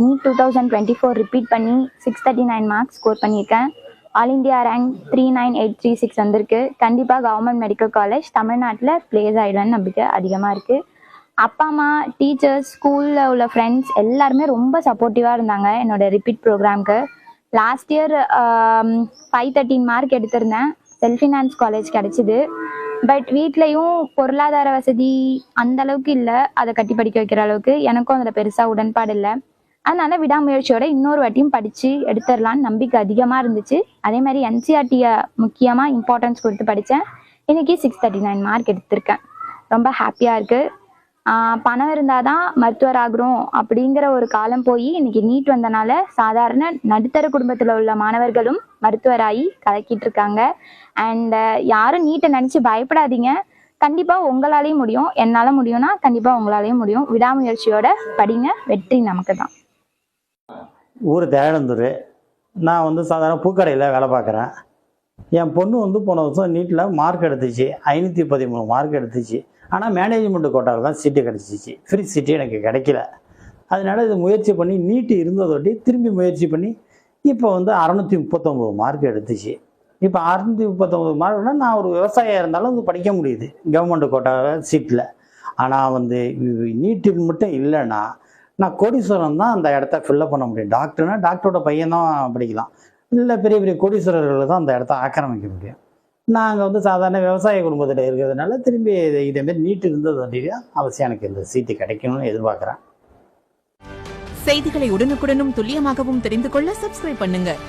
NEET two thousand twenty four repeat பண்ணி six thirty nine marks score பண்ணியிருக்கேன். All India rank three nine eight three six வந்திருக்கு. கண்டிப்பாக government medical college தமிழ்நாட்டில் place ஆகிடுவேன்னு நம்பிக்கை அதிகமாக இருக்குது அப்பா அம்மா டீச்சர்ஸ் ஸ்கூலில் உள்ள ஃப்ரெண்ட்ஸ் எல்லாருமே ரொம்ப சப்போர்ட்டிவாக இருந்தாங்க என்னோட repeat ப்ரோக்ராம்க்கு last year five thirteen mark எடுத்திருந்தேன். செல்ஃப் ஃபினான்ஸ் காலேஜ் கிடச்சிது. பட் வீட்லேயும் பொருளாதார வசதி அந்த அளவுக்கு இல்லை. அதை கட்டி படிக்க வைக்கிற அளவுக்கு எனக்கும் அதில் பெருசாக உடன்பாடு இல்லை. அதனால விடாமுயற்சியோட இன்னொரு வாட்டியும் படித்து எடுத்துடலான்னு நம்பிக்கை அதிகமாக இருந்துச்சு. அதே மாதிரி என்சிஆர்டியை முக்கியமாக இம்பார்ட்டன்ஸ் கொடுத்து படித்தேன் இன்னைக்கு சிக்ஸ் தேர்ட்டி நைன் மார்க் எடுத்திருக்கேன். ரொம்ப ஹாப்பியாக இருக்குது பணம் இருந்தால் தான் மருத்துவர் ஆகிறோம் அப்படிங்கிற ஒரு காலம் போய் இன்னைக்கு நீட் வந்தனால சாதாரண நடுத்தர குடும்பத்தில் உள்ள மாணவர்களும் மருத்துவராகி கலக்கிட்டு இருக்காங்க அண்ட் யாரும் நீட்டை நினச்சி பயப்படாதீங்க. கண்டிப்பாக உங்களாலேயும் முடியும். என்னால் முடியும்னா கண்டிப்பாக உங்களாலேயும் முடியும். விடாமுயற்சியோட படிங்க. வெற்றி நமக்கு தான் ஊர் தயானந்தூர் நான் வந்து சாதாரண பூக்கடையில் வேலை பார்க்குறேன். என் பொண்ணு வந்து போன வருஷம் நீட்டில் மார்க் எடுத்துச்சு. ஐநூற்றி பதிமூணு மார்க் எடுத்துச்சு. ஆனால் மேனேஜ்மெண்ட் கோட்டாவில் தான் சீட்டு கிடச்சிச்சு. ஃப்ரீ சீட்டு எனக்கு கிடைக்கல. அதனால் இது முயற்சி பண்ணி நீட்டு இருந்ததொட்டி திரும்பி முயற்சி பண்ணி இப்போ வந்து அறநூற்றி முப்பத்தொம்போது மார்க் எடுத்துச்சு. இப்போ அறுநூற்றி முப்பத்தொம்போது மார்க்னா நான் ஒரு விவசாயியாக இருந்தாலும் வந்து படிக்க முடியுது கவர்மெண்ட் கோட்டாவில் சீட்டில் ஆனால் வந்து நீட்டு மட்டும் இல்லைன்னா நான் கோடீஸ்வரன் தான் அந்த இடத்த ஃபில்லப் பண்ண முடியும். டாக்டர்னா டாக்டரோட பையன் தான் படிக்கலாம். இல்லை பெரிய பெரிய கோடீஸ்வரர்கள் தான் அந்த இடத்த ஆக்கிரமிக்க முடியும். நாங்கள் வந்து சாதாரண விவசாய குடும்பத்தில் இருக்கிறதுனால திரும்பி இதேமாரி நீட்டு இருந்தது வண்டியா அவசியம் எனக்கு இந்த சீட்டு கிடைக்கணும்னு எதிர்பார்க்குறேன். செய்திகளை உடனுக்குடனும் துல்லியமாகவும் தெரிந்து கொள்ள சப்ஸ்கிரைப் பண்ணுங்கள்